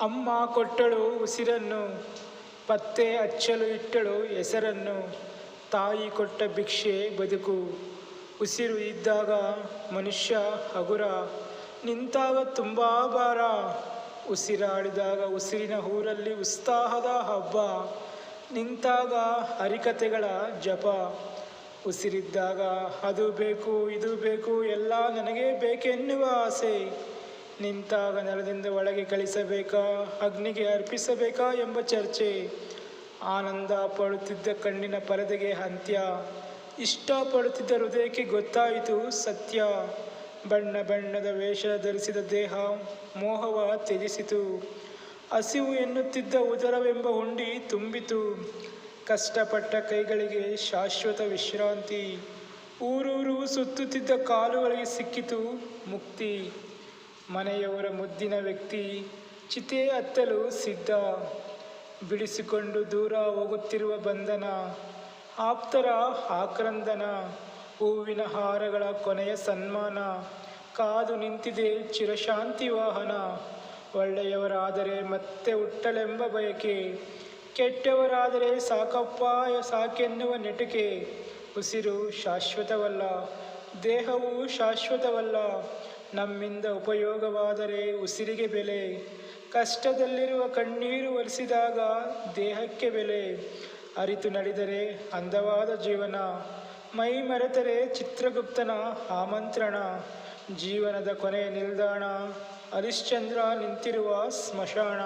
ಅಮ್ಮ ಕೊಟ್ಟಳು ಉಸಿರನ್ನು, ಪತ್ತೆ ಹಚ್ಚಲು ಇಟ್ಟಳು ಹೆಸರನ್ನು, ತಾಯಿ ಕೊಟ್ಟ ಭಿಕ್ಷೆ ಬದುಕು. ಉಸಿರು ಇದ್ದಾಗ ಮನುಷ್ಯ ಹಗುರ, ನಿಂತಾಗ ತುಂಬ ಭಾರ. ಉಸಿರಾಡಿದಾಗ ಉಸಿರಿನ ಊರಲ್ಲಿ ಉತ್ಸಾಹದ ಹಬ್ಬ, ನಿಂತಾಗ ಹರಿಕತೆಗಳ ಜಪ. ಉಸಿರಿದ್ದಾಗ ಅದು ಬೇಕು, ಇದು ಬೇಕು, ಎಲ್ಲ ನನಗೆ ಬೇಕೆನ್ನುವ ಆಸೆ. ನಿಂತಾಗ ನೆಲದಿಂದ ಒಳಗೆ ಕಳಿಸಬೇಕಾ? ಅಗ್ನಿಗೆ ಅರ್ಪಿಸಬೇಕಾ ಎಂಬ ಚರ್ಚೆ. ಆನಂದ ಪಡುತ್ತಿದ್ದ ಕಣ್ಣಿನ ಪರದೆಗೆ ಅಂತ್ಯ. ಇಷ್ಟಪಡುತ್ತಿದ್ದ ಹೃದಯಕ್ಕೆ ಗೊತ್ತಾಯಿತು ಸತ್ಯ. ಬಣ್ಣ ಬಣ್ಣದ ವೇಷ ಧರಿಸಿದ ದೇಹ ಮೋಹವ ತ್ಯಜಿಸಿತು. ಹಸಿವು ಎನ್ನುತ್ತಿದ್ದ ಉದರವೆಂಬ ಹುಂಡಿ ತುಂಬಿತು. ಕಷ್ಟಪಟ್ಟ ಕೈಗಳಿಗೆ ಶಾಶ್ವತ ವಿಶ್ರಾಂತಿ. ಊರೂರು ಸುತ್ತುತ್ತಿದ್ದ ಕಾಲುಗಳಿಗೆ ಸಿಕ್ಕಿತು ಮುಕ್ತಿ. ಮನೆಯವರ ಮುದ್ದಿನ ವ್ಯಕ್ತಿ ಚಿತೆ ಹತ್ತಲು ಸಿದ್ಧ. ಬಿಡಿಸಿಕೊಂಡು ದೂರ ಹೋಗುತ್ತಿರುವ ಬಂಧನ, ಆಪ್ತರ ಆಕ್ರಂದನ, ಹೂವಿನ ಹಾರಗಳ ಕೊನೆಯ ಸನ್ಮಾನ, ಕಾದು ನಿಂತಿದೆ ಚಿರಶಾಂತಿ ವಾಹನ. ಒಳ್ಳೆಯವರಾದರೆ ಮತ್ತೆ ಹುಟ್ಟಲೆಂಬ ಬಯಕೆ, ಕೆಟ್ಟವರಾದರೆ ಸಾಕಪ್ಪ ಸಾಕೆನ್ನುವ ನೆಟಿಕೆ. ಉಸಿರು ಶಾಶ್ವತವಲ್ಲ, ದೇಹವು ಶಾಶ್ವತವಲ್ಲ ನಮ್ಮಿಂದ ಉಪಯೋಗವಾದರೆ ಉಸಿರಿಗೆ ಬೆಲೆ. ಕಷ್ಟದಲ್ಲಿರುವ ಕಣ್ಣೀರು ಒರೆಸಿದಾಗ ದೇಹಕ್ಕೆ ಬೆಲೆ. ಅರಿತು ನಡೆದರೆ ಅಂದವಾದ ಜೀವನ. ಮೈ ಮರೆತರೆ ಚಿತ್ರಗುಪ್ತನ ಆಮಂತ್ರಣ. ಜೀವನದ ಕೊನೆಯ ನಿಲ್ದಾಣ. ಹರಿಶ್ಚಂದ್ರ ನಿಂತಿರುವ ಸ್ಮಶಾನ.